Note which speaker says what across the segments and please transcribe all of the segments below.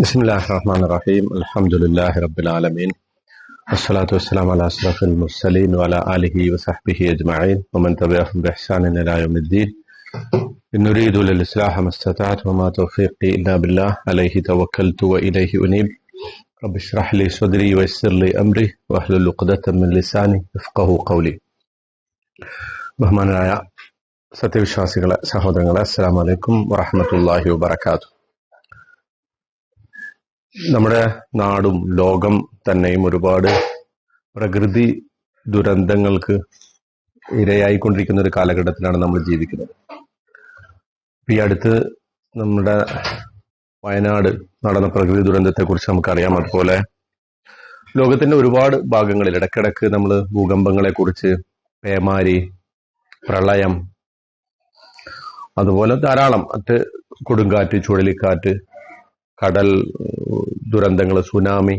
Speaker 1: بسم الله الرحمن الرحيم الحمد لله رب العالمين والصلاة والسلام على أشرف المرسلين وعلى آله وصحبه أجمعين ومن تبعهم بإحسان إلى يوم الدين إن نريد للإصلاح ما استطعت وما توفيقي إلا بالله عليه توكلت وإليه أنيب رب اشرح لي صدري ويسر لي أمري واحلل عقدة من لساني يفقه قولي ബഹുമാനായ സത്യവിശ്വാസികളെ സഹോദരങ്ങളെ അസ്സലാം വലൈക്കും വറഹമത്തല്ലാഹി വബർക്കാത്തു നമ്മുടെ നാടും ലോകം തന്നെയും ഒരുപാട് പ്രകൃതി ദുരന്തങ്ങൾക്ക് ഇരയായിക്കൊണ്ടിരിക്കുന്ന ഒരു കാലഘട്ടത്തിലാണ് നമ്മൾ ജീവിക്കുന്നത്. ഈ അടുത്ത് നമ്മുടെ വയനാട് നടന്ന പ്രകൃതി ദുരന്തത്തെക്കുറിച്ച് നമുക്കറിയാം. അതുപോലെ ലോകത്തിന്റെ ഒരുപാട് ഭാഗങ്ങളിൽ ഇടക്കിടക്ക് നമ്മൾ ഭൂകമ്പങ്ങളെ കുറിച്ച് പേമാരി പ്രളയം അതുപോലെ ധാരാളം മറ്റ് കൊടുങ്കാറ്റ് ചുഴലിക്കാറ്റ് കടൽ ദുരന്തങ്ങൾ സുനാമി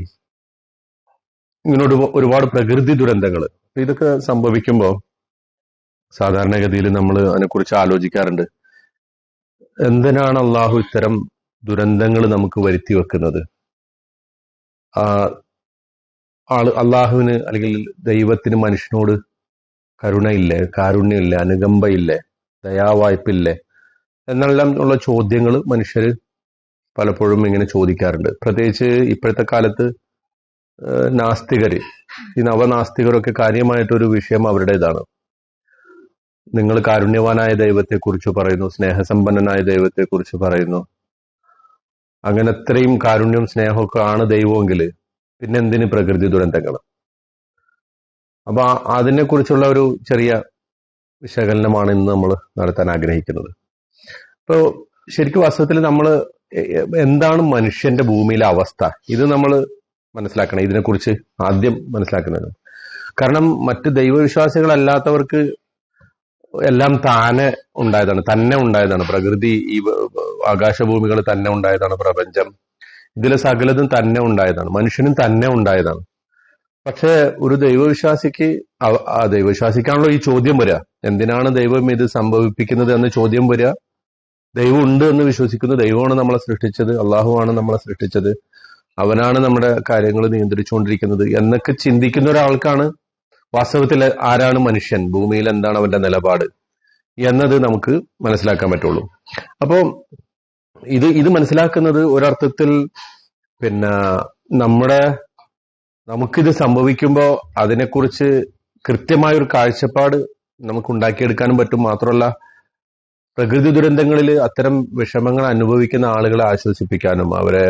Speaker 1: ഇങ്ങനെ ഒരു- ഒരുപാട് പ്രകൃതി ദുരന്തങ്ങൾ. ഇതൊക്കെ സംഭവിക്കുമ്പോൾ സാധാരണഗതിയിൽ നമ്മൾ അതിനെക്കുറിച്ച് ആലോചിക്കാറുണ്ട്. എന്തിനാണ് അള്ളാഹു ഇത്തരം ദുരന്തങ്ങൾ നമുക്ക് വരുത്തി വെക്കുന്നത്? ആൾ അള്ളാഹുവിന് അല്ലെങ്കിൽ ദൈവത്തിന് മനുഷ്യനോട് കരുണയില്ലേ കാരുണ്യമില്ലേ അനുകമ്പയില്ലേ ദയാവായ്പില്ലേ എന്നെല്ലാം ഉള്ള ചോദ്യങ്ങൾ മനുഷ്യർ പലപ്പോഴും ഇങ്ങനെ ചോദിക്കാറുണ്ട്. പ്രത്യേകിച്ച് ഇപ്പോഴത്തെ കാലത്ത് നാസ്തികർ ഈ നവനാസ്തികരൊക്കെ കാര്യമായിട്ടൊരു വിഷയം അവരുടേതാണ്. നിങ്ങൾ കാരുണ്യവാനായ ദൈവത്തെക്കുറിച്ച് പറയുന്നു സ്നേഹസമ്പന്നനായ ദൈവത്തെക്കുറിച്ച് പറയുന്നു. അങ്ങനെ അത്രയും കാരുണ്യം സ്നേഹമൊക്കെ ആണ് ദൈവമെങ്കിൽ പിന്നെ എന്തിന് പ്രകൃതി ദുരന്തങ്ങൾ? അപ്പൊ അതിനെക്കുറിച്ചുള്ള ഒരു ചെറിയ വിശകലനമാണ് ഇന്ന് നമ്മൾ നടത്താൻ ആഗ്രഹിക്കുന്നത്. അപ്പോൾ ശരിക്കും വാസ്തവത്തിൽ നമ്മൾ എന്താണ് മനുഷ്യന്റെ ഭൂമിയിലെ അവസ്ഥ? ഇത് നമ്മൾ മനസ്സിലാക്കണം. ഇതിനെക്കുറിച്ച് ആദ്യം മനസ്സിലാക്കുന്നത്. കാരണം മറ്റ് ദൈവവിശ്വാസികളല്ലാത്തവർക്ക് എല്ലാം താനെ ഉണ്ടായതാണ് തന്നെ ഉണ്ടായതാണ്. പ്രകൃതി ഈ ആകാശഭൂമികൾ തന്നെ ഉണ്ടായതാണ് പ്രപഞ്ചം. ഇതിലെ സകലതും തന്നെ ഉണ്ടായതാണ്. മനുഷ്യനും തന്നെ ഉണ്ടായതാണ്. പക്ഷെ ഒരു ദൈവവിശ്വാസിക്ക് ദൈവവിശ്വാസിക്കാണല്ലോ ഈ ചോദ്യം വരിക. എന്തിനാണ് ദൈവം ഇത് സംഭവിപ്പിക്കുന്നത് എന്ന ചോദ്യം വരിക? ദൈവം ഉണ്ട് എന്ന് വിശ്വസിക്കുന്നു ദൈവമാണ് നമ്മളെ സൃഷ്ടിച്ചത്. അള്ളാഹുവാണ് നമ്മളെ സൃഷ്ടിച്ചത്. അവനാണ് നമ്മുടെ കാര്യങ്ങൾ നിയന്ത്രിച്ചുകൊണ്ടിരിക്കുന്നത്. എന്നൊക്കെ ചിന്തിക്കുന്ന ഒരാൾക്കാണ് വാസ്തവത്തിൽ ആരാണ് മനുഷ്യൻ? ഭൂമിയിൽ എന്താണ് അവന്റെ നിലപാട്? എന്നത് നമുക്ക് മനസ്സിലാക്കാൻ പറ്റുള്ളൂ. അപ്പോ ഇത് ഇത് മനസ്സിലാക്കുന്നത് ഒരർത്ഥത്തിൽ പിന്നെ നമ്മുടെ നമുക്കിത് സംഭവിക്കുമ്പോൾ അതിനെക്കുറിച്ച് കൃത്യമായ ഒരു കാഴ്ചപ്പാട് നമുക്ക് ഉണ്ടാക്കിയെടുക്കാനും പറ്റും. മാത്രമല്ല പ്രകൃതി ദുരന്തങ്ങളിൽ അത്തരം വിഷമങ്ങൾ അനുഭവിക്കുന്ന ആളുകളെ ആശ്വസിപ്പിക്കാനും അവരെ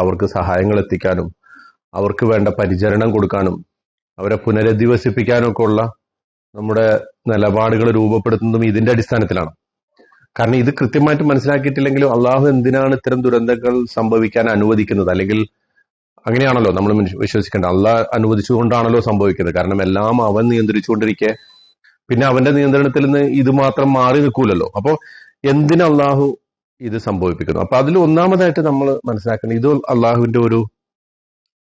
Speaker 1: അവർക്ക് സഹായങ്ങൾ എത്തിക്കാനും അവർക്ക് വേണ്ട പരിചരണം കൊടുക്കാനും അവരെ പുനരധിവസിപ്പിക്കാനും ഒക്കെ ഉള്ള നമ്മുടെ നിലപാടുകൾ രൂപപ്പെടുത്തുന്നതും ഇതിന്റെ അടിസ്ഥാനത്തിലാണ്. കാരണം ഇത് കൃത്യമായിട്ട് മനസ്സിലാക്കിയിട്ടില്ലെങ്കിലും അള്ളാഹു എന്തിനാണ് ഇത്തരം ദുരന്തങ്ങൾ സംഭവിക്കാൻ അനുവദിക്കുന്നത്? അല്ലെങ്കിൽ അങ്ങനെയാണല്ലോ നമ്മൾ വിശ്വസിക്കേണ്ടത്. അള്ളാഹ് അനുവദിച്ചുകൊണ്ടാണല്ലോ സംഭവിക്കുന്നത്. കാരണം എല്ലാം അവൻ നിയന്ത്രിച്ചുകൊണ്ടിരിക്കെ പിന്നെ അവന്റെ നിയന്ത്രണത്തിൽ നിന്ന് ഇത് മാത്രം മാറി നിൽക്കൂലല്ലോ. അപ്പോൾ എന്തിനു അള്ളാഹു ഇത് സംഭവിപ്പിക്കുന്നു? അപ്പൊ അതിൽ ഒന്നാമതായിട്ട് നമ്മൾ മനസ്സിലാക്കണം ഇത് അള്ളാഹുവിന്റെ ഒരു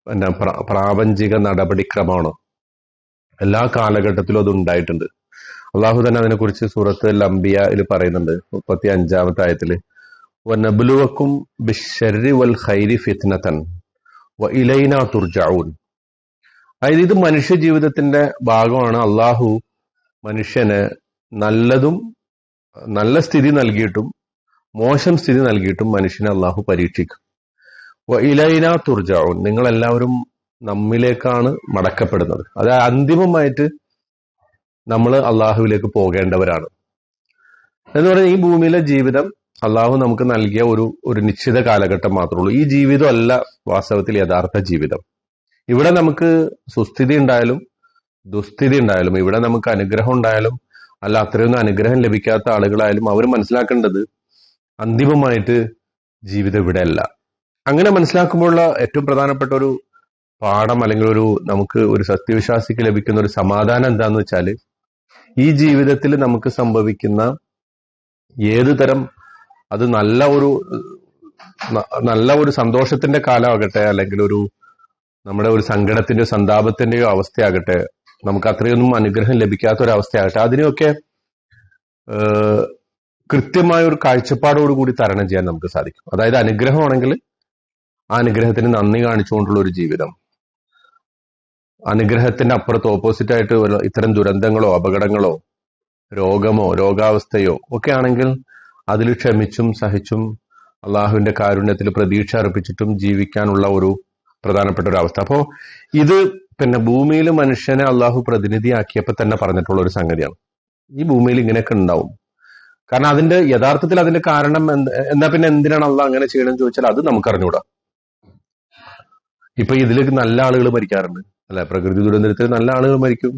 Speaker 1: എന്താ പ്രാപഞ്ചിക നടപടിക്രമമാണ്? എല്ലാ കാലഘട്ടത്തിലും അത് ഉണ്ടായിട്ടുണ്ട്. അള്ളാഹു തന്നെ അതിനെക്കുറിച്ച് സൂറത്ത് ലംബിയയിൽ പറയുന്നുണ്ട് മുപ്പത്തി അഞ്ചാമത്തെ ആയത്തിൽ വനബുലുവക്കും ബിഷരി വൽ ഇലൈന തുർജഊൻ. അതായത് ഇത് മനുഷ്യ ജീവിതത്തിന്റെ ഭാഗമാണ് അള്ളാഹു മനുഷ്യന് നല്ലതും നല്ല സ്ഥിതി നൽകിയിട്ടും മോശം സ്ഥിതി നൽകിയിട്ടും മനുഷ്യനെ അള്ളാഹു പരീക്ഷിക്കും. ഇലൈന തുർജഊൻ നിങ്ങളെല്ലാവരും നമ്മിലേക്കാണ് മടക്കപ്പെടുന്നത്. അത് അന്തിമമായിട്ട് നമ്മൾ അള്ളാഹുവിലേക്ക് പോകേണ്ടവരാണ്. എന്ന് പറഞ്ഞാൽ ഈ ഭൂമിയിലെ ജീവിതം അള്ളാഹു നമുക്ക് നൽകിയ ഒരു ഒരു നിശ്ചിത കാലഘട്ടം മാത്രമേ ഉള്ളൂ. ഈ ജീവിതം അല്ല വാസ്തവത്തിൽ യഥാർത്ഥ ജീവിതം. ഇവിടെ നമുക്ക് സുസ്ഥിതി ഉണ്ടായാലും ദുസ്ഥിതി ഉണ്ടായാലും ഇവിടെ നമുക്ക് അനുഗ്രഹം ഉണ്ടായാലും അല്ല അത്രയൊന്നും അനുഗ്രഹം ലഭിക്കാത്ത ആളുകളായാലും അവർ മനസ്സിലാക്കേണ്ടത് അന്തിമമായിട്ട് ജീവിതം ഇവിടെ അല്ല അങ്ങനെ മനസ്സിലാക്കുമ്പോഴുള്ള ഏറ്റവും പ്രധാനപ്പെട്ട ഒരു പാഠം അല്ലെങ്കിൽ ഒരു നമുക്ക് ഒരു സത്യവിശ്വാസിക്ക് ലഭിക്കുന്ന ഒരു സമാധാനം എന്താന്ന് വെച്ചാൽ ഈ ജീവിതത്തിൽ നമുക്ക് സംഭവിക്കുന്ന ഏത് തരം അത് നല്ല ഒരു നല്ല ഒരു സന്തോഷത്തിന്റെ കാലമാകട്ടെ അല്ലെങ്കിൽ ഒരു നമ്മുടെ ഒരു സങ്കടത്തിന്റെയോ സന്താപത്തിന്റെയോ അവസ്ഥയാകട്ടെ നമുക്ക് അത്രയൊന്നും അനുഗ്രഹം ലഭിക്കാത്ത ഒരു അവസ്ഥയാകട്ടെ അതിനെയൊക്കെ കൃത്യമായ ഒരു കാഴ്ചപ്പാടോടുകൂടി തരണം ചെയ്യാൻ നമുക്ക് സാധിക്കും. അതായത് അനുഗ്രഹമാണെങ്കിൽ ആ അനുഗ്രഹത്തിന് നന്ദി കാണിച്ചുകൊണ്ടുള്ള ഒരു ജീവിതം. അനുഗ്രഹത്തിന്റെ അപ്പുറത്ത് ഓപ്പോസിറ്റ് ആയിട്ട് ഇത്തരം ദുരന്തങ്ങളോ അപകടങ്ങളോ രോഗമോ രോഗാവസ്ഥയോ ഒക്കെ ആണെങ്കിൽ അതിൽ ക്ഷമിച്ചും സഹിച്ചും അള്ളാഹുവിന്റെ കാരുണ്യത്തിൽ പ്രതീക്ഷ അർപ്പിച്ചിട്ടും ജീവിക്കാനുള്ള ഒരു പ്രധാനപ്പെട്ട ഒരു അവസ്ഥ. അപ്പോൾ ഇത് പിന്നെ ഭൂമിയിൽ മനുഷ്യനെ അള്ളാഹു പ്രതിനിധിയാക്കിയപ്പോൾ തന്നെ പറഞ്ഞിട്ടുള്ള ഒരു സംഗതിയാണ്. ഈ ഭൂമിയിൽ ഇങ്ങനെയൊക്കെ ഉണ്ടാവും. കാരണം അതിന്റെ യഥാർത്ഥത്തിൽ അതിന്റെ കാരണം എന്താ പിന്നെ എന്തിനാണ് അള്ളാഹ് അങ്ങനെ ചെയ്യണമെന്ന് ചോദിച്ചാൽ അത് നമുക്ക് അറിഞ്ഞുകൂടാ ഇപ്പൊ ഇതിലേക്ക് നല്ല ആളുകൾ മരിക്കാറുണ്ട്. അല്ലെ പ്രകൃതി ദുരന്തത്തിൽ നല്ല ആളുകൾ മരിക്കും.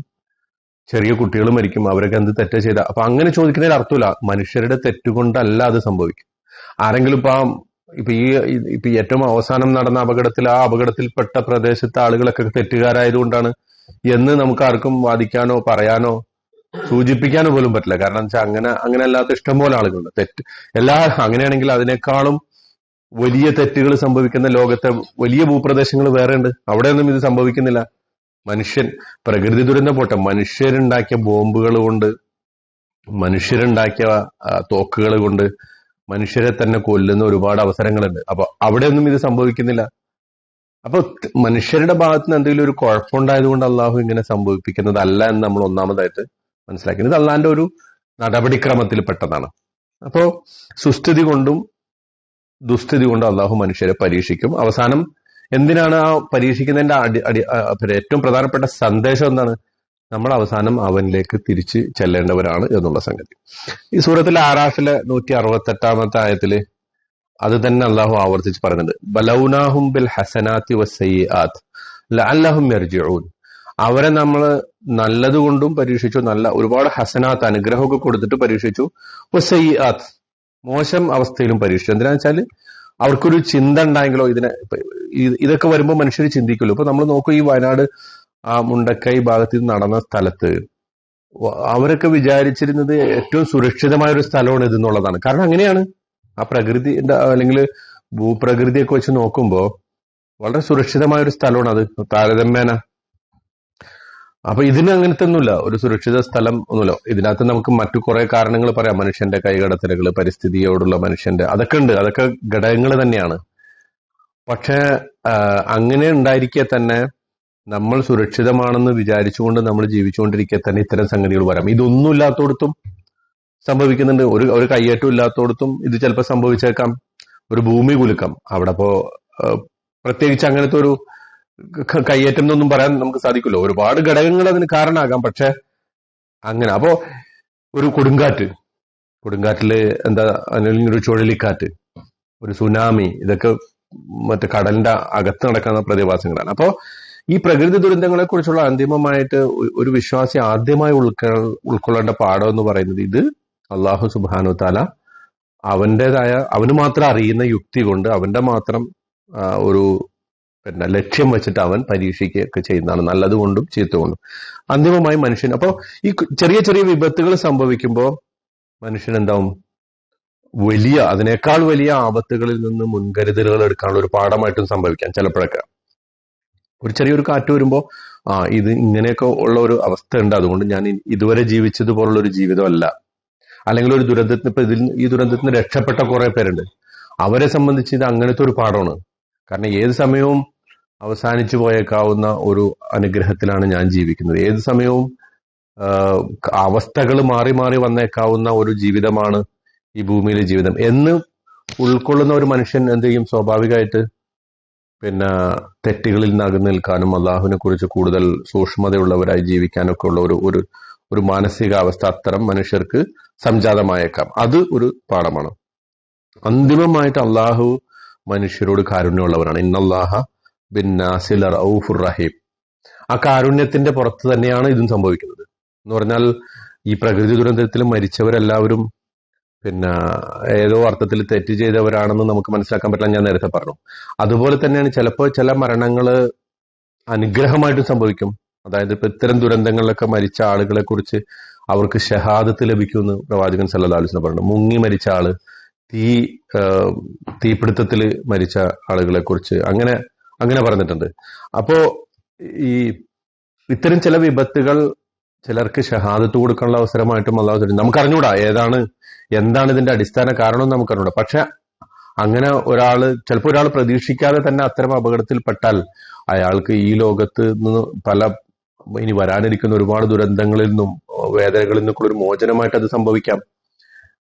Speaker 1: ചെറിയ കുട്ടികൾ മരിക്കും. അവരൊക്കെ എന്ത് തെറ്റ ചെയ്ത? അപ്പൊ അങ്ങനെ ചോദിക്കുന്നതിൽ അർത്ഥമില്ല. മനുഷ്യരുടെ തെറ്റുകൊണ്ടല്ല അത് സംഭവിക്കും. ആരെങ്കിലും ഇപ്പൊ ആ ഇപ്പൊ ഈ ഇപ്പൊ ഏറ്റവും അവസാനം നടന്ന അപകടത്തിൽ ആ അപകടത്തിൽപ്പെട്ട പ്രദേശത്തെ ആളുകളൊക്കെ തെറ്റുകാരായതുകൊണ്ടാണ് എന്ന് നമുക്ക് ആർക്കും വാദിക്കാനോ പറയാനോ സൂചിപ്പിക്കാനോ പോലും പറ്റില്ല. കാരണം വെച്ചാൽ അങ്ങനെ അങ്ങനെ അല്ലാത്ത ഇഷ്ടംപോലെ ആളുകളുണ്ട്. തെറ്റ് എല്ലാ അങ്ങനെയാണെങ്കിൽ അതിനേക്കാളും വലിയ തെറ്റുകൾ സംഭവിക്കുന്ന ലോകത്തെ വലിയ ഭൂപ്രദേശങ്ങൾ വേറെ ഉണ്ട് അവിടെയൊന്നും ഇത് സംഭവിക്കുന്നില്ല. മനുഷ്യൻ പ്രകൃതി ദുരന്തം പോട്ടെ. മനുഷ്യരുണ്ടാക്കിയ ബോംബുകൾ കൊണ്ട് മനുഷ്യരുണ്ടാക്കിയ തോക്കുകൾ കൊണ്ട് മനുഷ്യരെ തന്നെ കൊല്ലുന്ന ഒരുപാട് അവസരങ്ങളുണ്ട്. അപ്പൊ അവിടെയൊന്നും ഇത് സംഭവിക്കുന്നില്ല. അപ്പൊ മനുഷ്യരുടെ ഭാഗത്ത് നിന്ന് എന്തെങ്കിലും ഒരു കുഴപ്പമുണ്ടായതുകൊണ്ട് അള്ളാഹു ഇങ്ങനെ സംഭവിപ്പിക്കുന്നതല്ല എന്ന് നമ്മൾ ഒന്നാമതായിട്ട് മനസ്സിലാക്കുന്നത് ഇത് അള്ളാന്റെ ഒരു നടപടിക്രമത്തിൽ പെട്ടതാണ്. അപ്പോ സുസ്ഥിതി കൊണ്ടും ദുസ്ഥിതി കൊണ്ടും അള്ളാഹു മനുഷ്യരെ പരീക്ഷിക്കും. അവസാനം എന്തിനാണ് ആ പരീക്ഷിക്കുന്നതിന്റെ അടി അടി ഏറ്റവും പ്രധാനപ്പെട്ട സന്ദേശം എന്താണ്? നമ്മൾ അവസാനം അവനിലേക്ക് തിരിച്ച് ചെല്ലേണ്ടവരാണ് എന്നുള്ള സംഗതി. ഈ സൂറത്തിലെ ആറാഫിലെ നൂറ്റി അറുപത്തി എട്ടാമത്തെ ആയത്തിൽ അത് തന്നെ അള്ളാഹു ആവർത്തിച്ച് പറയുന്നുണ്ട്. ബലൗനാഹും ബിൽ ഹസനാത്തി അവരെ നമ്മൾ നല്ലതുകൊണ്ടും പരീക്ഷിച്ചു നല്ല ഒരുപാട് ഹസനാത്ത് അനുഗ്രഹമൊക്കെ കൊടുത്തിട്ട് പരീക്ഷിച്ചു. വസയ്യാത്ത് മോശം അവസ്ഥയിലും പരീക്ഷിച്ചു. എന്തിനാന്ന് വെച്ചാൽ അവർക്കൊരു ചിന്ത ഉണ്ടായെങ്കിലോ ഇതിനെ ഇതൊക്കെ വരുമ്പോൾ മനുഷ്യർ ചിന്തിക്കുമല്ലോ. ഇപ്പൊ നമ്മൾ നോക്കും ഈ വയനാട് ആ മുണ്ടക്കൈ ഭാഗത്ത് നടന്ന സ്ഥലത്ത്. അവരൊക്കെ വിചാരിച്ചിരുന്നത് ഏറ്റവും സുരക്ഷിതമായ ഒരു സ്ഥലമാണ് ഇത് എന്നുള്ളതാണ് കാരണം അങ്ങനെയാണ്. ആ പ്രകൃതി അല്ലെങ്കിൽ ഭൂപ്രകൃതിയൊക്കെ വെച്ച് നോക്കുമ്പോൾ വളരെ സുരക്ഷിതമായ ഒരു സ്ഥലമാണ് അത്. താരതമ്യേന. അപ്പൊ ഇതിന് അങ്ങനത്തെ ഒന്നുമില്ല ഒരു സുരക്ഷിത സ്ഥലം ഒന്നുമില്ല. ഇതിനകത്ത് നമുക്ക് മറ്റു കുറെ കാരണങ്ങൾ പറയാം. മനുഷ്യന്റെ കൈകടത്തലുകൾ പരിസ്ഥിതിയോടുള്ള മനുഷ്യന്റെ അതൊക്കെ ഉണ്ട്. അതൊക്കെ ഘടകങ്ങൾ തന്നെയാണ്. പക്ഷെ അങ്ങനെ ഉണ്ടായിരിക്കെ തന്നെ നമ്മൾ സുരക്ഷിതമാണെന്ന് വിചാരിച്ചുകൊണ്ട് നമ്മൾ ജീവിച്ചുകൊണ്ടിരിക്കെ തന്നെ ഇത്തരം സംഗതികൾ വരാം. ഇതൊന്നും ഇല്ലാത്തടത്തും സംഭവിക്കുന്നുണ്ട്. ഒരു ഒരു കയ്യേറ്റം ഇല്ലാത്തടത്തും ഇത് ചിലപ്പോൾ സംഭവിച്ചേക്കാം. ഒരു ഭൂമി കുലുക്കം. അവിടെ ഇപ്പോ പ്രത്യേകിച്ച് അങ്ങനത്തെ ഒരു കയ്യേറ്റം എന്നൊന്നും പറയാൻ നമുക്ക് സാധിക്കില്ല. ഒരുപാട് ഘടകങ്ങൾ അതിന് കാരണമാകാം. പക്ഷെ അങ്ങനെ. അപ്പോ ഒരു കൊടുങ്കാറ്റ്. കൊടുങ്കാറ്റിൽ എന്താ അല്ലെങ്കിൽ ഒരു ചുഴലിക്കാറ്റ് ഒരു സുനാമി ഇതൊക്കെ മറ്റേ കടലിന്റെ അകത്ത് നടക്കുന്ന പ്രതിഭാസങ്ങളാണ്. അപ്പോ ഈ പ്രകൃതി ദുരന്തങ്ങളെ കുറിച്ചുള്ള അന്തിമമായിട്ട് ഒരു വിശ്വാസി ആദ്യമായി ഉൾക്ക ഉൾക്കൊള്ളേണ്ട പാഠം എന്ന് പറയുന്നത് ഇത്. അള്ളാഹു സുബാനു താല അവന്റെതായ അവന് മാത്രം അറിയുന്ന യുക്തി കൊണ്ട് അവന്റെ മാത്രം ഒരു പിന്നെ ലക്ഷ്യം വെച്ചിട്ട് അവൻ പരീക്ഷിക്കുകയൊക്കെ ചെയ്യുന്നതാണ്. നല്ലതുകൊണ്ടും ചീത്തുകൊണ്ടും അന്തിമമായി മനുഷ്യൻ അപ്പോൾ ഈ ചെറിയ ചെറിയ വിപത്തുകൾ സംഭവിക്കുമ്പോൾ മനുഷ്യൻ എന്താവും? വലിയ അതിനേക്കാൾ വലിയ ആപത്തുകളിൽ നിന്ന് മുൻകരുതലുകൾ എടുക്കാനുള്ള ഒരു പാഠമായിട്ടും സംഭവിക്കാം ചിലപ്പോഴൊക്കെ. ഒരു ചെറിയൊരു കാറ്റ് വരുമ്പോൾ ആ ഇത് ഇങ്ങനെയൊക്കെ ഉള്ള ഒരു അവസ്ഥ ഉണ്ട് അതുകൊണ്ട് ഞാൻ ഇതുവരെ ജീവിച്ചതുപോലുള്ള ഒരു ജീവിതമല്ല. അല്ലെങ്കിൽ ഒരു ദുരന്തത്തിന് ഇപ്പൊ ഇതിൽ ഈ ദുരന്തത്തിന് രക്ഷപ്പെട്ട കുറെ പേരുണ്ട്. അവരെ സംബന്ധിച്ച് ഇത് അങ്ങനത്തെ ഒരു പാഠമാണ്. കാരണം ഏത് സമയവും അവസാനിച്ചു പോയേക്കാവുന്ന ഒരു അനുഗ്രഹത്തിലാണ് ഞാൻ ജീവിക്കുന്നത്. ഏത് സമയവും അവസ്ഥകൾ മാറി മാറി വന്നേക്കാവുന്ന ഒരു ജീവിതമാണ് ഈ ഭൂമിയിലെ ജീവിതം. എന്ന് ഉൾക്കൊള്ളുന്ന ഒരു മനുഷ്യൻ എന്ത് ചെയ്യും? സ്വാഭാവികമായിട്ട് പിന്നെ തെറ്റുകളിൽ നിന്ന് അകന്നു നിൽക്കാനും അള്ളാഹുവിനെ കുറിച്ച് കൂടുതൽ സൂക്ഷ്മതയുള്ളവരായി ജീവിക്കാനൊക്കെ ഉള്ള ഒരു ഒരു ഒരു മാനസികാവസ്ഥ അത്തരം മനുഷ്യർക്ക് സംജാതമായേക്കാം. അത് ഒരു പാഠമാണ്. അന്തിമമായിട്ട് അള്ളാഹു മനുഷ്യരോട് കാരുണ്യമുള്ളവരാണ് ഇന്നല്ലാഹ ബിൻ നാസിൽ റൌഫുർ റഹീം. ആ കാരുണ്യത്തിന്റെ പുറത്ത് തന്നെയാണ് ഇതും സംഭവിക്കുന്നത്. എന്ന് പറഞ്ഞാൽ ഈ പ്രകൃതി ദുരന്തത്തിൽ മരിച്ചവരെല്ലാവരും പിന്നെ ഏതോ അർത്ഥത്തിൽ തെറ്റ് ചെയ്തവരാണെന്ന് നമുക്ക് മനസ്സിലാക്കാൻ പറ്റില്ല ഞാൻ നേരത്തെ പറഞ്ഞു. അതുപോലെ തന്നെയാണ് ചിലപ്പോൾ ചില മരണങ്ങൾ അനുഗ്രഹമായിട്ട് സംഭവിക്കും. അതായത് ഇപ്പൊ ഇത്തരം ദുരന്തങ്ങളിലൊക്കെ മരിച്ച ആളുകളെ കുറിച്ച് അവർക്ക് ഷഹാദത്ത് ലഭിക്കുമെന്ന് പ്രവാചകൻ സല്ലല്ലാഹു അലൈഹി വസല്ലം പറഞ്ഞു. മുങ്ങി മരിച്ച ആൾ തീ തീപിടുത്തത്തിൽ മരിച്ച ആളുകളെ കുറിച്ച് അങ്ങനെ അങ്ങനെ പറഞ്ഞിട്ടുണ്ട്. അപ്പോ ഈ ഇത്തരം ചില വിപത്തുകൾ ചിലർക്ക് ഷഹാദത്ത് കൊടുക്കാനുള്ള അവസരമായിട്ടും തരും നമുക്ക് അറിഞ്ഞൂടാ ഏതാണ് എന്താണ് ഇതിന്റെ അടിസ്ഥാന കാരണം നമുക്ക് അറിഞ്ഞൂടാ പക്ഷെ അങ്ങനെ ഒരാൾ ചിലപ്പോൾ ഒരാൾ പ്രതീക്ഷിക്കാതെ തന്നെ അത്തരം അപകടത്തിൽപ്പെട്ടാൽ അയാൾക്ക് ഈ ലോകത്ത് നിന്ന് പല ഇനി വരാനിരിക്കുന്ന ഒരുപാട് ദുരന്തങ്ങളിൽ നിന്നും വേദനകളിൽ നിന്നൊക്കെ ഒരു മോചനമായിട്ട് അത് സംഭവിക്കാം.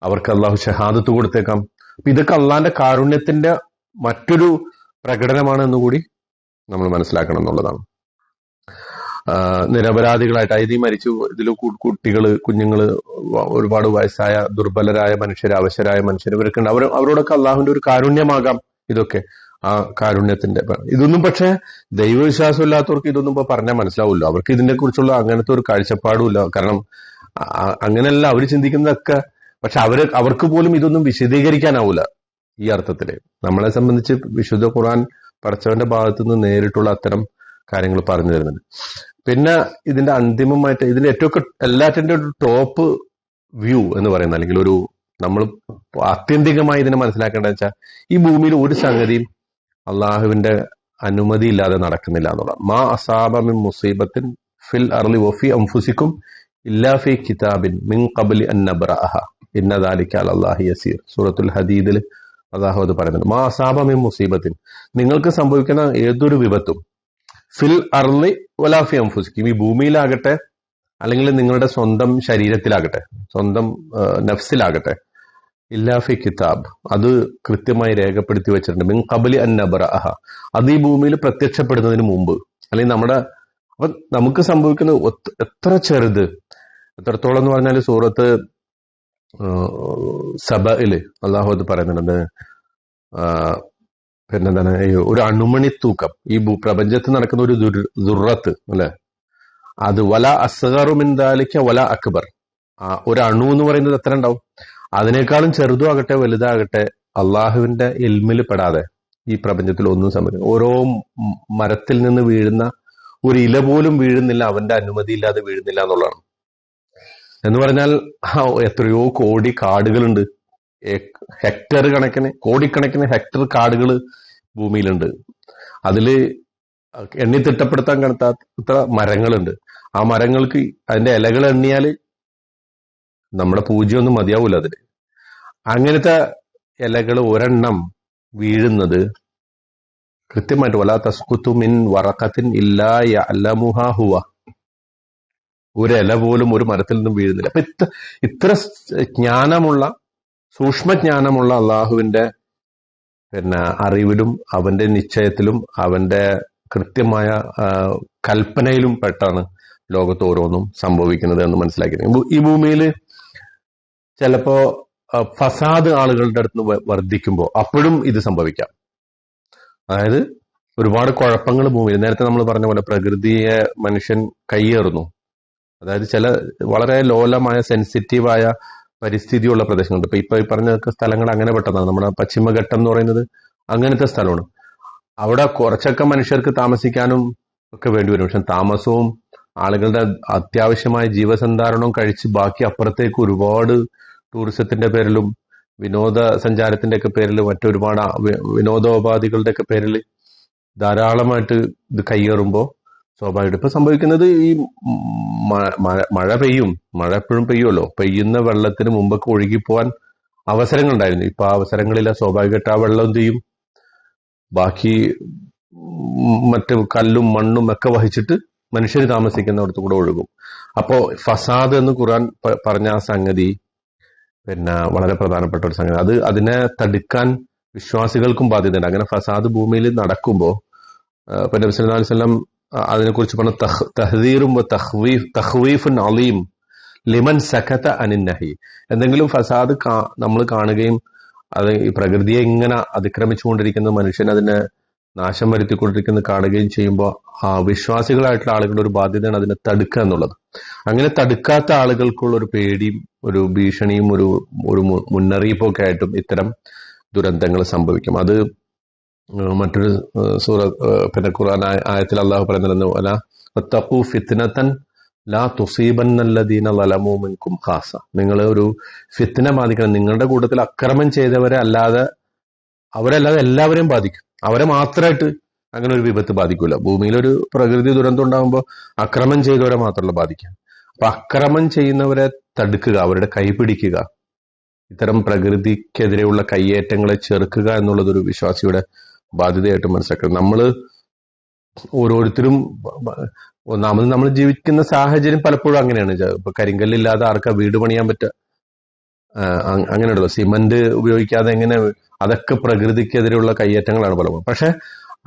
Speaker 1: അവർക്ക് അള്ളാഹു ഷഹാദത്ത് കൊടുത്തേക്കാം. അപ്പൊ ഇതൊക്കെ അള്ളാന്റെ കാരുണ്യത്തിന്റെ മറ്റൊരു പ്രകടനമാണ് എന്നുകൂടി നമ്മൾ മനസ്സിലാക്കണം എന്നുള്ളതാണ്. നിരപരാധികളായിട്ട് അതായത് മരിച്ചു ഇതിൽ കുട്ടികൾ കുഞ്ഞുങ്ങൾ ഒരുപാട് വയസ്സായ ദുർബലരായ മനുഷ്യർ അവശരായ മനുഷ്യർ ഇവരൊക്കെ ഉണ്ട്. അവർ അവരോടൊക്കെ അള്ളാഹുവിന്റെ ഒരു കാരുണ്യമാകാം ഇതൊക്കെ. ആ കാരുണ്യത്തിന്റെ ഇതൊന്നും പക്ഷെ ദൈവവിശ്വാസം ഇല്ലാത്തവർക്ക് ഇതൊന്നും ഇപ്പൊ പറഞ്ഞാൽ മനസ്സിലാവില്ല. അവർക്ക് ഇതിനെ കുറിച്ചുള്ള അങ്ങനത്തെ ഒരു കാഴ്ചപ്പാടുമില്ല കാരണം അങ്ങനെയല്ല അവർ ചിന്തിക്കുന്നതൊക്കെ പക്ഷെ അവർ അവർക്ക് പോലും ഇതൊന്നും വിശദീകരിക്കാനാവൂല. ഈ അർത്ഥത്തിൽ. നമ്മളെ സംബന്ധിച്ച് വിശുദ്ധ ഖുർആൻ പടച്ചവന്റെ ഭാഗത്തു നിന്ന് നേരിട്ടുള്ള അത്തരം കാര്യങ്ങൾ പറഞ്ഞു തരുന്നുണ്ട്. പിന്നെ ഇതിന്റെ അന്തിമമായിട്ട് ഇതിന്റെ ഏറ്റവും എല്ലാറ്റിന്റെ ഒരു ടോപ്പ് വ്യൂ എന്ന് പറയുന്ന അല്ലെങ്കിൽ ഒരു നമ്മൾ ആത്യന്തികമായി ഇതിനെ മനസ്സിലാക്കേണ്ടത് വെച്ചാൽ ഈ ഭൂമിയിൽ ഒരു സംഗതിയും അള്ളാഹുവിന്റെ അനുമതി ഇല്ലാതെ നടക്കുന്നില്ല എന്നുള്ളത് മാ അസാബമി മുസീബത്തിൻ ഫിൽ അർലി വഫി അംഫുസിക്കും ഇല്ലാ ഫി കിതാബിൻ മിൻ കബലി അൻ നബ്റഅഹ. ഇന്ന ദാലിക അലല്ലാഹി യസീർ. സൂറത്തുൽ ഹദീദിൽ അള്ളാഹു അത് പറയുന്നുണ്ട്. മാ അസാബമി മുസീബത്തിൻ. നിങ്ങൾക്ക് സംഭവിക്കുന്ന ഏതൊരു വിപത്തും ഫിൽ അർലി വലാഫി അംഫുസിക്കും ഈ ഭൂമിയിലാകട്ടെ അല്ലെങ്കിൽ നിങ്ങളുടെ സ്വന്തം ശരീരത്തിലാകട്ടെ സ്വന്തം നഫ്സിലാകട്ടെ ഇല്ലാഫി കിതാബ്. അത് കൃത്യമായി രേഖപ്പെടുത്തി വെച്ചിട്ടുണ്ട്. മിൻ കബലി അന്നബറ അഹ അത് ഈ ഭൂമിയിൽ പ്രത്യക്ഷപ്പെടുന്നതിന് മുമ്പ്. അല്ലെങ്കിൽ നമ്മുടെ അപ്പൊ നമുക്ക് സംഭവിക്കുന്ന എത്ര ചെറുത്. എത്രത്തോളം എന്ന് പറഞ്ഞാൽ സൂറത്ത് സബയിൽ അള്ളാഹു അത് പറയുന്നുണ്ട്. പിന്നെന്താണ്? ഒരു അണുമണി തൂക്കം. ഈ പ്രപഞ്ചത്തിൽ നടക്കുന്ന ഒരു ദുർ- ദുർറത്ത് അല്ലെ? അത് വല അസ്ഗറുമിന്ദാലിക്ക വല അക്ബർ. ആ ഒരു അണു എന്ന് പറയുന്നത് എത്ര ഉണ്ടാവും? അതിനേക്കാളും ചെറുതും ആകട്ടെ വലുതാകട്ടെ അള്ളാഹുവിന്റെ എൽമിൽ പെടാതെ ഈ പ്രപഞ്ചത്തിൽ ഒന്നും സംഭവിക്കും ഓരോ മരത്തിൽ നിന്ന് വീഴുന്ന ഒരു ഇല പോലും വീഴുന്നില്ല അവന്റെ അനുമതി ഇല്ലാതെ വീഴുന്നില്ല എന്നുള്ളതാണ്. എന്ന് പറഞ്ഞാൽ എത്രയോ കോടി കാടുകളുണ്ട്. ഹെക്ടർ കണക്കിന് കോടിക്കണക്കിന് ഹെക്ടർ കാടുകൾ ഭൂമിയിലുണ്ട്. അതിൽ എണ്ണി തിട്ടപ്പെടുത്താൻ കണത്താത്ത മരങ്ങളുണ്ട്. ആ മരങ്ങൾക്ക് അതിന്റെ ഇലകൾ എണ്ണിയാൽ നമ്മുടെ പൂജ്യമൊന്നും മതിയാവൂല അതിന് അങ്ങനത്തെ ഇലകൾ ഒരെണ്ണം വീഴുന്നത് കൃത്യമായിട്ട് വല്ല തസ്കുത്തു മിൻ വറക്കത്തിൻ ഇല്ലാ അല്ലമുഹാഹുവ ഹുവ. ഒരു ഇല പോലും ഒരു മരത്തിൽ നിന്നും വീഴുന്നില്ല. അപ്പൊ ഇത്ര ഇത്ര ജ്ഞാനമുള്ള സൂക്ഷ്മജ്ഞാനമുള്ള അള്ളാഹുവിന്റെ പിന്നെ അറിവിലും അവന്റെ നിശ്ചയത്തിലും അവന്റെ കൃത്യമായ കൽപ്പനയിലും പെട്ടാണ് ലോകത്ത് ഓരോന്നും സംഭവിക്കുന്നത് എന്ന് മനസ്സിലാക്കിയത്. ഈ ഭൂമിയിൽ ചിലപ്പോ ഫസാദ് ആളുകളുടെ അടുത്ത് വർദ്ധിക്കുമ്പോൾ അപ്പോഴും ഇത് സംഭവിക്കാം. അതായത് ഒരുപാട് കുഴപ്പങ്ങൾ ഭൂമിയിൽ. നേരത്തെ നമ്മൾ പറഞ്ഞ പോലെ പ്രകൃതിയെ മനുഷ്യൻ കയ്യേറുന്നു അതായത് ചില വളരെ ലോലമായ സെൻസിറ്റീവായ പരിസ്ഥിതിയുള്ള പ്രദേശങ്ങളുണ്ട്. ഇപ്പൊ ഇപ്പൊ ഈ പറഞ്ഞ സ്ഥലങ്ങൾ അങ്ങനെ പെട്ടതാണ്. നമ്മുടെ പശ്ചിമഘട്ടം എന്ന് പറയുന്നത് അങ്ങനത്തെ സ്ഥലമാണ്. അവിടെ കുറച്ചൊക്കെ മനുഷ്യർക്ക് താമസിക്കാനും ഒക്കെ വേണ്ടി വരും. പക്ഷെ താമസവും ആളുകളുടെ അത്യാവശ്യമായ ജീവസന്ധാരണവും കഴിച്ച് ബാക്കി അപ്പുറത്തേക്ക് ഒരുപാട് ടൂറിസത്തിന്റെ പേരിലും വിനോദ സഞ്ചാരത്തിന്റെ ഒക്കെ പേരിൽ മറ്റൊരുപാട് വിനോദോപാധികളുടെ ഒക്കെ പേരിൽ ധാരാളമായിട്ട് ഇത് കയ്യേറുമ്പോൾ സ്വാഭാവികമായിട്ട്. ഇപ്പൊ സംഭവിക്കുന്നത് ഈ മഴ- പെയ്യും. മഴ എപ്പോഴും പെയ്യുമല്ലോ. പെയ്യുന്ന വെള്ളത്തിന് മുമ്പൊക്കെ ഒഴുകി പോവാൻ അവസരങ്ങൾ ഉണ്ടായിരുന്നു ഇപ്പൊ ആ അവസരങ്ങളില്ല സ്വാഭാവികമായിട്ട് ആ വെള്ളം എന്ത് ചെയ്യും? ബാക്കി മറ്റു കല്ലും മണ്ണും ഒക്കെ വഹിച്ചിട്ട് മനുഷ്യർ താമസിക്കുന്നിടത്ത് കൂടെ ഒഴുകും. അപ്പോ ഫസാദ് എന്ന് ഖുർആൻ പറഞ്ഞ ആ സംഗതി പിന്നെ വളരെ പ്രധാനപ്പെട്ട ഒരു സംഗതി. അത് അതിനെ തടുക്കാൻ വിശ്വാസികൾക്കും ബാധ്യതയുണ്ട്. അങ്ങനെ ഫസാദ് ഭൂമിയിൽ നടക്കുമ്പോൾ ഇപ്പൊ നബി സല്ലല്ലാഹു അലൈഹി വസല്ലം അതിനെ കുറിച്ച് പറഞ്ഞ തഹ്- തഹ്ദീറും തഹ്വീഫ് അലീം ലിമൻ സഖത്ത നഹി. എന്തെങ്കിലും ഫസാദ് നമ്മൾ കാണുകയും അത് ഈ പ്രകൃതിയെ ഇങ്ങനെ അതിക്രമിച്ചുകൊണ്ടിരിക്കുന്ന മനുഷ്യൻ അതിനെ നാശം വരുത്തിക്കൊണ്ടിരിക്കുന്നത് കാണുകയും ചെയ്യുമ്പോൾ ആ വിശ്വാസികളായിട്ടുള്ള ആളുകളുടെ ഒരു ബാധ്യതയാണ് അതിനെ തടുക്കുക എന്നുള്ളത്. അങ്ങനെ തടുക്കാത്ത ആളുകൾക്കുള്ള ഒരു പേടിയും ഒരു ഭീഷണിയും ഒരു ഒരു മുന്നറിയിപ്പൊക്കെ ആയിട്ടും ഇത്തരം ദുരന്തങ്ങൾ സംഭവിക്കും. അത് മറ്റൊരു സൂറ പിന്നെ ഖുർആൻ ആയത്തിൽ അള്ളാഹു പറയുന്നു അല്ല തക്കു ഫിത്നതൻ ലാ തുസീബന്നല്ലദീന നല്ലദീന മിൻകും ഖാസ. നിങ്ങൾ ഒരു ഫിത്ന ബാധിക്കണം. നിങ്ങളുടെ കൂട്ടത്തിൽ അക്രമം ചെയ്തവരെ അല്ലാതെ അവരല്ലാതെ എല്ലാവരെയും ബാധിക്കും. അവരെ മാത്രമായിട്ട് അങ്ങനെ ഒരു വിപത്ത് ബാധിക്കൂല. ഭൂമിയിൽ ഒരു പ്രകൃതി ദുരന്തം ഉണ്ടാകുമ്പോൾ അക്രമം ചെയ്തവരെ മാത്രമല്ല ബാധിക്കുക അപ്പൊ അക്രമം ചെയ്യുന്നവരെ തടുക്കുക അവരുടെ കൈ പിടിക്കുക. ഇത്തരം പ്രകൃതിക്കെതിരെയുള്ള കയ്യേറ്റങ്ങളെ ചെറുക്കുക എന്നുള്ളതൊരു വിശ്വാസിയുടെ ബാധ്യതയായിട്ട് മനസ്സിലാക്കണം. നമ്മൾ ഓരോരുത്തരും ഒന്നാമത് നമ്മൾ ജീവിക്കുന്ന സാഹചര്യം പലപ്പോഴും അങ്ങനെയാണ്. ഇപ്പൊ കരിങ്കല്ലില്ലാതെ ആർക്കാ വീട് പണിയാൻ പറ്റുക അങ്ങനെയുണ്ടല്ലോ സിമന്റ് ഉപയോഗിക്കാതെ എങ്ങനെ അതൊക്കെ പ്രകൃതിക്കെതിരെയുള്ള കയ്യേറ്റങ്ങളാണ് പലപ്പോഴും. പക്ഷെ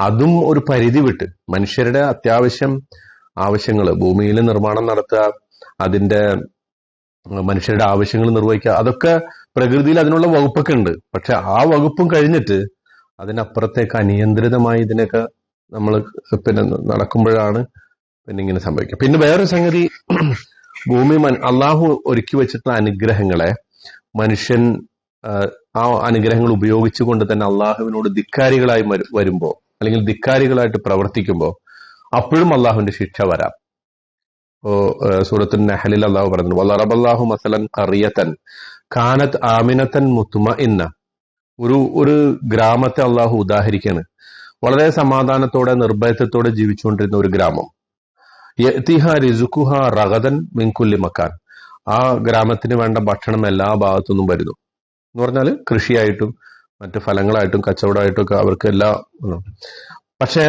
Speaker 1: അതും ഒരു പരിധി വിട്ട് മനുഷ്യരുടെ അത്യാവശ്യം ആവശ്യങ്ങൾ ഭൂമിയിൽ നിർമ്മാണം നടത്തുക അതിന്റെ മനുഷ്യരുടെ ആവശ്യങ്ങൾ നിർവഹിക്കുക അതൊക്കെ പ്രകൃതിയിൽ അതിനുള്ള വകുപ്പൊക്കെ ഉണ്ട്. പക്ഷെ ആ വകുപ്പും കഴിഞ്ഞിട്ട് അതിനപ്പുറത്തേക്ക് അനിയന്ത്രിതമായി ഇതിനൊക്കെ നമ്മൾ പിന്നെ നടക്കുമ്പോഴാണ് പിന്നെ ഇങ്ങനെ സംഭവിക്കുക. പിന്നെ വേറൊരു സംഗതി ഭൂമി അള്ളാഹു ഒരുക്കി വെച്ചിട്ടുള്ള അനുഗ്രഹങ്ങളെ മനുഷ്യൻ ആ, അനുഗ്രഹങ്ങൾ ഉപയോഗിച്ചുകൊണ്ട് തന്നെ അള്ളാഹുവിനോട് ധിക്കാരികളായി വരുമ്പോൾ വരുമ്പോ അല്ലെങ്കിൽ ധിക്കാരികളായിട്ട് പ്രവർത്തിക്കുമ്പോൾ അപ്പോഴും അള്ളാഹുവിന്റെ ശിക്ഷ വരാം. ഓ സൂറത്തുൽ നെഹലിൽ അള്ളാഹു പറഞ്ഞു വളറബല്ലാഹു മസലൻ കറിയത്തൻ കാനത്ത് ആമിനത്തൻ മുത്തുമ ഇന്ന ഒരു ഒരു ഗ്രാമത്തെ അള്ളാഹു ഉദാഹരിക്കാണ്. വളരെ സമാധാനത്തോടെ നിർഭയത്വത്തോടെ ജീവിച്ചുകൊണ്ടിരുന്ന ഒരു ഗ്രാമം. യത്തിഹ റിസുഖുഹ റഗദൻ മിൻകുല്ലി മക്കാൻ. ആ ഗ്രാമത്തിന് വേണ്ട ഭക്ഷണം എല്ലാ ഭാഗത്തുനിന്നും വരുന്നു. എന്ന് പറഞ്ഞാൽ കൃഷിയായിട്ടും മറ്റു ഫലങ്ങളായിട്ടും കച്ചവടമായിട്ടും ഒക്കെ അവർക്ക് എല്ലാ. പക്ഷേ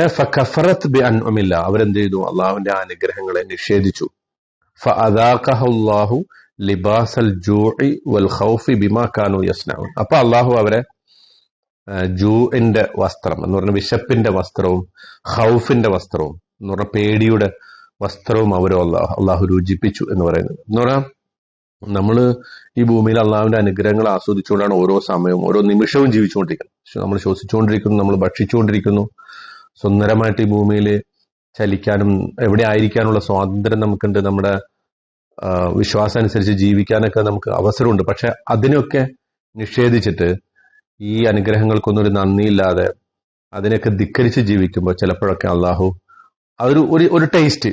Speaker 1: ഫറത്ത് ബി അൻഅമില്ല. അവരെന്ത് ചെയ്തു? അള്ളാഹുവിന്റെ അനുഗ്രഹങ്ങളെ നിഷേധിച്ചു. ഫഅദാഖഹുല്ലാഹു ലിബാസൽ ജൂഇ വൽ ഖൗഫി ബിമാ കാനു യസ്നഉൻ അപ്പൊ അള്ളാഹു അവരെ ജൂഇന്റെ വസ്ത്രം എന്ന് പറഞ്ഞ വിശപ്പിന്റെ വസ്ത്രവും ഹൗഫിന്റെ വസ്ത്രവും എന്ന് പറഞ്ഞ പേടിയുടെ വസ്ത്രവും അവർ അള്ളാഹു അള്ളാഹു രുചിപ്പിച്ചു എന്ന് പറയുന്നത്. എന്ന് പറഞ്ഞാൽ നമ്മൾ ഈ ഭൂമിയിൽ അള്ളാഹുവിന്റെ അനുഗ്രഹങ്ങൾ ആസ്വദിച്ചുകൊണ്ടാണ് ഓരോ സമയവും ഓരോ നിമിഷവും ജീവിച്ചുകൊണ്ടിരിക്കുന്നത്. നമ്മൾ ശ്വസിച്ചുകൊണ്ടിരിക്കുന്നു നമ്മൾ ഭക്ഷിച്ചുകൊണ്ടിരിക്കുന്നു. സുന്ദരമായിട്ട് ഈ ഭൂമിയിൽ ചലിക്കാനും എവിടെ ആയിരിക്കാനുള്ള സ്വാതന്ത്ര്യം നമുക്കുണ്ട് നമ്മുടെ വിശ്വാസം അനുസരിച്ച് ജീവിക്കാനൊക്കെ നമുക്ക് അവസരമുണ്ട്. പക്ഷെ അതിനൊക്കെ നിഷേധിച്ചിട്ട് ഈ അനുഗ്രഹങ്ങൾക്കൊന്നും ഒരു നന്ദിയില്ലാതെ അതിനൊക്കെ ധിക്കരിച്ച് ജീവിക്കുമ്പോൾ ചിലപ്പോഴൊക്കെ അള്ളാഹു അതൊരു ഒരു ഒരു ടേസ്റ്റ്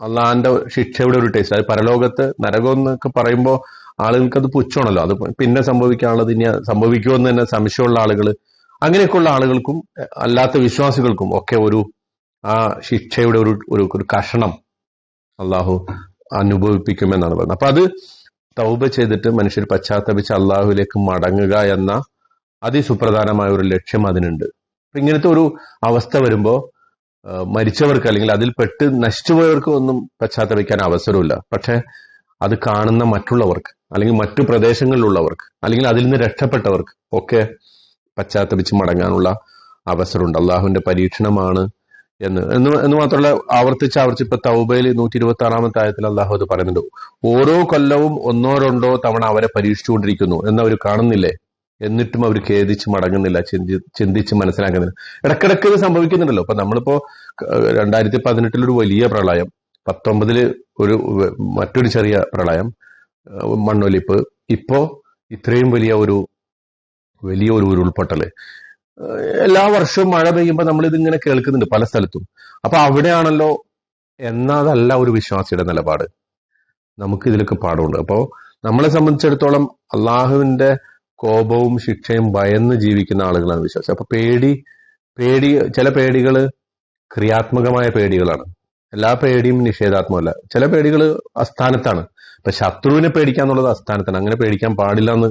Speaker 1: അള്ളാഹിന്റെ ശിക്ഷയുടെ ഒരു ടേസ്റ്റ് അത് പരലോകത്ത് നരകം എന്നൊക്കെ പറയുമ്പോൾ ആളുകൾക്ക് അത് പുച്ഛമാണല്ലോ. അത് പിന്നെ സംഭവിക്കാനുള്ളത് ഇനി സംഭവിക്കുമെന്ന് തന്നെ സംശയമുള്ള ആളുകൾ അങ്ങനെയൊക്കെയുള്ള ആളുകൾക്കും അല്ലാത്ത വിശ്വാസികൾക്കും ഒക്കെ ഒരു ആ ശിക്ഷയുടെ ഒരു ഒരു കഷണം അള്ളാഹു അനുഭവിപ്പിക്കുമെന്നാണ് പറയുന്നത്. അപ്പൊ അത് തൗബ ചെയ്തിട്ട് മനുഷ്യർ പശ്ചാത്തപിച്ച് അള്ളാഹുവിലേക്ക് മടങ്ങുക എന്ന അതിസുപ്രധാനമായ ഒരു ലക്ഷ്യം അതിനുണ്ട്. ഇങ്ങനത്തെ ഒരു അവസ്ഥ വരുമ്പോ ആ, മരിച്ചവർക്ക് അല്ലെങ്കിൽ അതിൽ പെട്ട് നശിച്ചുപോയവർക്ക് ഒന്നും പശ്ചാത്തപിക്കാൻ അവസരമില്ല. പക്ഷെ അത് കാണുന്ന മറ്റുള്ളവർക്ക് അല്ലെങ്കിൽ മറ്റു പ്രദേശങ്ങളിലുള്ളവർക്ക് അല്ലെങ്കിൽ അതിൽ നിന്ന് രക്ഷപ്പെട്ടവർക്ക് ഒക്കെ പശ്ചാത്തപിച്ച് മടങ്ങാനുള്ള അവസരമുണ്ട്. അള്ളാഹുവിന്റെ പരീക്ഷണമാണ് എന്ന്. എന്ന് എന്ന് മാത്രമല്ല ആവർത്തിച്ച് ആവർത്തിച്ച് ഇപ്പൊ തൗബയിൽ നൂറ്റി ഇരുപത്തി ആറാമത്തെ ആയത്തിൽ അള്ളാഹു അത് പറയുന്നുണ്ട്. ഓരോ കൊല്ലവും ഒന്നോ രണ്ടോ തവണ അവരെ പരീക്ഷിച്ചുകൊണ്ടിരിക്കുന്നു. എന്നവർ കാണുന്നില്ലേ? എന്നിട്ടും അവർ ഖേദിച്ച് മടങ്ങുന്നില്ല ചിന്തി ചിന്തിച്ച് മനസ്സിലാക്കുന്നില്ല. ഇടക്കിടക്ക് ഇത് സംഭവിക്കുന്നുണ്ടല്ലോ. അപ്പൊ നമ്മളിപ്പോ രണ്ടായിരത്തി പതിനെട്ടിൽ ഒരു വലിയ പ്രളയം പത്തൊമ്പതിൽ ഒരു മറ്റൊരു ചെറിയ പ്രളയം മണ്ണൊലിപ്പ് ഇപ്പോ ഇത്രയും വലിയ ഒരു വലിയ ഒരു ഉരുൾപൊട്ടൽ. എല്ലാ വർഷവും മഴ പെയ്യുമ്പോൾ നമ്മൾ ഇതിങ്ങനെ കേൾക്കുന്നുണ്ട് പല സ്ഥലത്തും. അപ്പൊ അവിടെയാണല്ലോ എന്നതല്ല ഒരു വിശ്വാസിയുടെ നിലപാട്. നമുക്ക് ഇതിലൊക്കെ പാടുണ്ട്. അപ്പോ നമ്മളെ സംബന്ധിച്ചിടത്തോളം അള്ളാഹുവിന്റെ കോപവും ശിക്ഷയും ഭയന്ന് ജീവിക്കുന്ന ആളുകളാണ് വിശ്വാസം. അപ്പൊ പേടി പേടി ചില പേടികൾ ക്രിയാത്മകമായ പേടികളാണ്. എല്ലാ പേടിയും നിഷേധാത്മകമല്ല. ചില പേടികൾ അസ്ഥാനത്താണ് ഇപ്പൊ ശത്രുവിനെ പേടിക്കാന്നുള്ളത് അസ്ഥാനത്താണ് അങ്ങനെ പേടിക്കാൻ പാടില്ല എന്ന്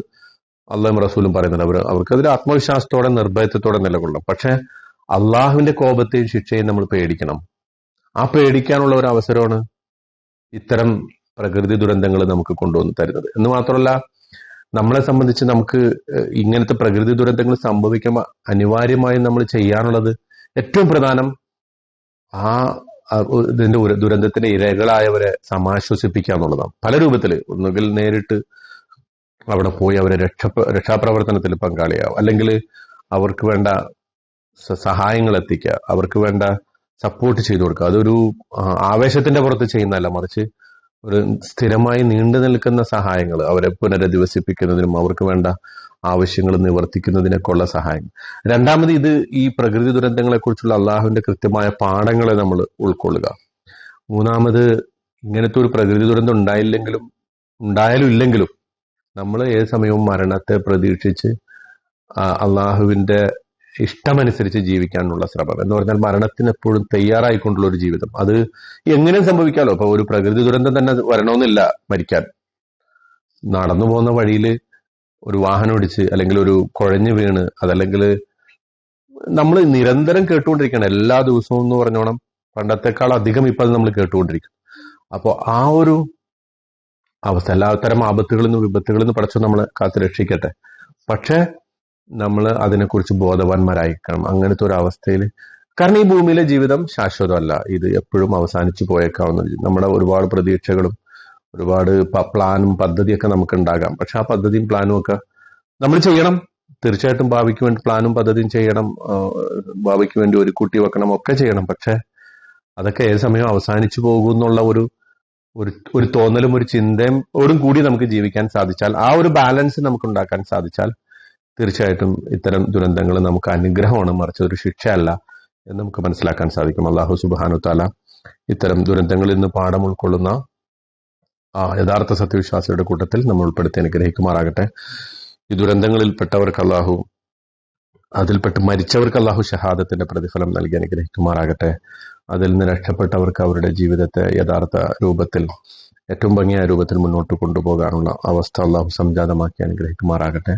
Speaker 1: അള്ളാഹും റസൂലും പറയുന്നുണ്ട്. അവർ അവർക്കതിൽ ആത്മവിശ്വാസത്തോടെ നിർഭയത്വത്തോടെ നിലകൊള്ളണം. പക്ഷെ അള്ളാഹുവിന്റെ കോപത്തെയും ശിക്ഷയും നമ്മൾ പേടിക്കണം. ആ പേടിക്കാനുള്ള ഒരു അവസരമാണ് ഇത്തരം പ്രകൃതി ദുരന്തങ്ങൾ നമുക്ക് കൊണ്ടുവന്ന് തരുന്നത്. എന്ന് മാത്രമല്ല നമ്മളെ സംബന്ധിച്ച് നമുക്ക് ഇങ്ങനത്തെ പ്രകൃതി ദുരന്തങ്ങൾ സംഭവിക്കുമ്പോൾ അനിവാര്യമായും നമ്മൾ ചെയ്യാനുള്ളത് ഏറ്റവും പ്രധാനം ആ ഇതിന്റെ ദുരന്തത്തിന്റെ ഇരകളായവരെ സമാശ്വസിപ്പിക്കുക എന്നുള്ളതാണ് പല രൂപത്തിൽ ഒന്നുകിൽ നേരിട്ട് അവിടെ പോയി അവരെ രക്ഷ രക്ഷാപ്രവർത്തനത്തിൽ പങ്കാളിയാവും. അല്ലെങ്കിൽ അവർക്ക് വേണ്ട സഹായങ്ങൾ എത്തിക്കുക. അവർക്ക് വേണ്ട സപ്പോർട്ട് ചെയ്തു കൊടുക്കുക. അതൊരു ആവേശത്തിന്റെ പുറത്ത് ചെയ്യുന്നതല്ല. മറിച്ച് ഒരു സ്ഥിരമായി നീണ്ടു നിൽക്കുന്ന സഹായങ്ങൾ അവരെ പുനരധിവസിപ്പിക്കുന്നതിനും അവർക്ക് വേണ്ട ആവശ്യങ്ങൾ നിവർത്തിക്കുന്നതിനൊക്കെ ഉള്ള സഹായം രണ്ടാമത് ഇത് ഈ പ്രകൃതി ദുരന്തങ്ങളെ കുറിച്ചുള്ള അള്ളാഹുവിന്റെ കൃത്യമായ പാഠങ്ങളെ നമ്മൾ ഉൾക്കൊള്ളുക. മൂന്നാമത് ഇങ്ങനത്തെ ഒരു പ്രകൃതി ദുരന്തം ഉണ്ടായില്ലെങ്കിലും ഉണ്ടായാലും ഇല്ലെങ്കിലും നമ്മൾ ഏത് സമയവും മരണത്തെ പ്രതീക്ഷിച്ച് അള്ളാഹുവിന്റെ ഇഷ്ടമനുസരിച്ച് ജീവിക്കാനുള്ള ശ്രമം. എന്ന് പറഞ്ഞാൽ മരണത്തിന് എപ്പോഴും തയ്യാറായിക്കൊണ്ടുള്ള ഒരു ജീവിതം. അത് എങ്ങനെ സംഭവിക്കാലോ? ഇപ്പൊ ഒരു പ്രകൃതി ദുരന്തം തന്നെ വരണമെന്നില്ല മരിക്കാൻ. നടന്നു പോകുന്ന വഴിയിൽ ഒരു വാഹനം ഇടിച്ച് അല്ലെങ്കിൽ ഒരു കുഴഞ്ഞു വീണ് അതല്ലെങ്കിൽ നമ്മൾ നിരന്തരം കേട്ടുകൊണ്ടിരിക്കണം എല്ലാ ദിവസവും എന്ന് പറഞ്ഞോണം പണ്ടത്തെക്കാൾ അധികം ഇപ്പൊ അത് നമ്മൾ കേട്ടുകൊണ്ടിരിക്കും. അപ്പോൾ ആ ഒരു അവസ്ഥ എല്ലാത്തരം ആപത്തുകളിൽ നിന്ന് വിപത്തുകളിൽ നിന്ന് പഠിച്ചു നമ്മളെ കാത്തു രക്ഷിക്കട്ടെ പക്ഷേ നമ്മൾ അതിനെക്കുറിച്ച് ബോധവാന്മാരായിരിക്കണം. അങ്ങനത്തെ ഒരു അവസ്ഥയിൽ കാരണം ഈ ഭൂമിയിലെ ജീവിതം ശാശ്വതമല്ല. ഇത് എപ്പോഴും അവസാനിച്ചു പോയേക്കാവുന്ന നമ്മുടെ ഒരുപാട് പ്രതീക്ഷകളും ഒരുപാട് പ്ലാനും പദ്ധതിയൊക്കെ നമുക്ക് ഉണ്ടാകാം പക്ഷെ ആ പദ്ധതിയും പ്ലാനും ഒക്കെ നമ്മൾ ചെയ്യണം. തീർച്ചയായിട്ടും ഭാവിക്ക് വേണ്ടി പ്ലാനും പദ്ധതിയും ചെയ്യണം. ഭാവിക്ക് വേണ്ടി ഒരു കുട്ടി വെക്കണം ഒക്കെ ചെയ്യണം. പക്ഷെ അതൊക്കെ ഏത് സമയം അവസാനിച്ചു പോകും എന്നുള്ള ഒരു ഒരു തോന്നലും ഒരു ചിന്തയും ഓടും കൂടി നമുക്ക് ജീവിക്കാൻ സാധിച്ചാൽ ആ ഒരു ബാലൻസ് നമുക്ക് ഉണ്ടാക്കാൻ സാധിച്ചാൽ തീർച്ചയായിട്ടും ഇത്തരം ദുരന്തങ്ങൾ നമുക്ക് അനുഗ്രഹമാണ് മറിച്ച് ഒരു ശിക്ഷയല്ല എന്ന് നമുക്ക് മനസ്സിലാക്കാൻ സാധിക്കും. അള്ളാഹു സുബാനു താല ഇത്തരം ദുരന്തങ്ങളിൽ നിന്ന് പാഠം ഉൾക്കൊള്ളുന്ന ആ യഥാർത്ഥ സത്യവിശ്വാസിയുടെ കൂട്ടത്തിൽ നമ്മൾ ഉൾപ്പെടുത്തി അനുഗ്രഹിക്കുമാറാകട്ടെ. ഈ ദുരന്തങ്ങളിൽ ദുരന്തങ്ങളിൽപ്പെട്ടവർക്ക് അള്ളാഹു അതിൽപ്പെട്ട് മരിച്ചവർക്ക് അള്ളാഹു ഷഹാദത്തിന്റെ പ്രതിഫലം നൽകി അനുഗ്രഹിക്കുമാറാകട്ടെ. അതിൽ നിന്ന് രക്ഷപ്പെട്ടവർക്ക് അവരുടെ ജീവിതത്തെ യഥാർത്ഥ രൂപത്തിൽ ഏറ്റവും ഭംഗിയായ രൂപത്തിൽ മുന്നോട്ട് കൊണ്ടുപോകാനുള്ള അവസ്ഥ അള്ളാഹു സംജാതമാക്കി അനുഗ്രഹിക്കുമാറാകട്ടെ.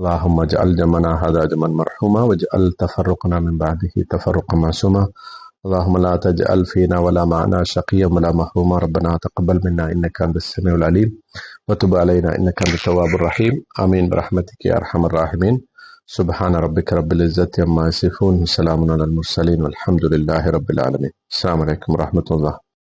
Speaker 1: اللهم اجعل جمعنا هذا جمعا مرحوما واجعل تفرقنا من بعده تفرقا معصوما. اللهم لا تجعل فينا ولا معنا شقيا ولا محروما ربنا تقبل منا إنك أنت السميع العليم. وتب علينا إنك أنت التواب الرحيم. آمين برحمتك يا أرحم الراحمين. سبحان ربك رب العزة عما يصفون. وسلام على المرسلين والحمد لله رب العالمين. السلام عليكم ورحمة الله.